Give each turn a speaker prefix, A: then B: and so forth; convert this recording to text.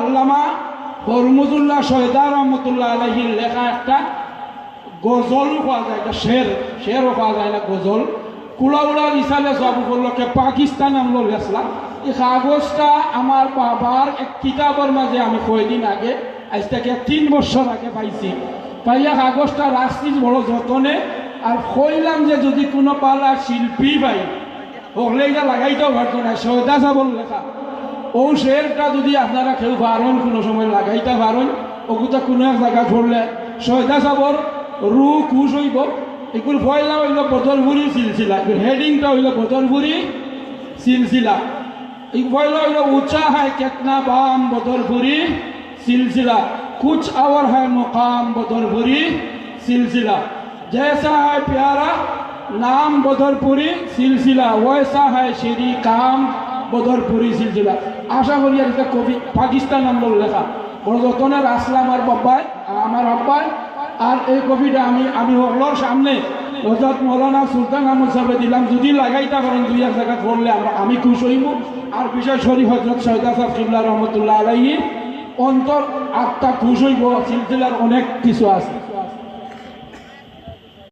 A: আল্লামা হরমুদুল্লাহ সৈদা রহমতুল্লাহ আলহির লেখা একটা গজল পাওয়া যায়, একটা শের, শেরও পাওয়া যায় না গজল। কুলাউড়া ইসালে সব উপলক্ষে পাকিস্তান আমলো গেছিলাম এই কাগজটা আমার বাবার এক কিতাবের মাঝে আমি কয়দিন আগে, আজ থেকে তিন বছর আগে পাইছি। পাইয়া কাগজটা রাখছি বড় যতনে, আর কইলাম যে যদি কোনো পালা শিল্পী পাই হলে এটা লাগাইতেও পারতো না সৈদা সাবল লেখা। ও শেরটা যদি আপনারা কেউ বারণ কোনো সময় লাগাইতে পারেন ওগুতা কোনো এক জায়গা ধরলে সয়দা চাবর রু খুশ হইব। এগুলো পয়লা হইল বদরপুরি সিলসিলা হেডিংটা হইল বদরপুরি সিলসিলা। এই পয়লা হইল উঁচা হয় কেতনা বাম বদরপুরি সিলসিলা, কুচ আওয়ার হয় মোকাম বদরপুরি সিলসিলা। জেসা হয় প্যারা, নাম বদরপুরি সিলসিলা, ওয়সা হয় শ্রী কাম বদরপুরি সিলসিলা আশা করি আর একটা কবি পাকিস্তান আমল লেখা। যতনের আসলাম আর বাব্বাই আমার আব্বাই আর এই কবিটা আমি আমি হলোর সামনে হজরত মৌলানা সুলতান আহমদ সাহেব দিলাম। যদি লাগাইতা করেন দুই এক জায়গা পড়লে আমরা আমি খুশ হইব আর বিশেষ করি হজরত সৈদা সাহেব কিবলা রহমতুল্লাহ আলাইহির অন্তর আত্মা খুশ হইব সিলসিলার অনেক কিছু আছে।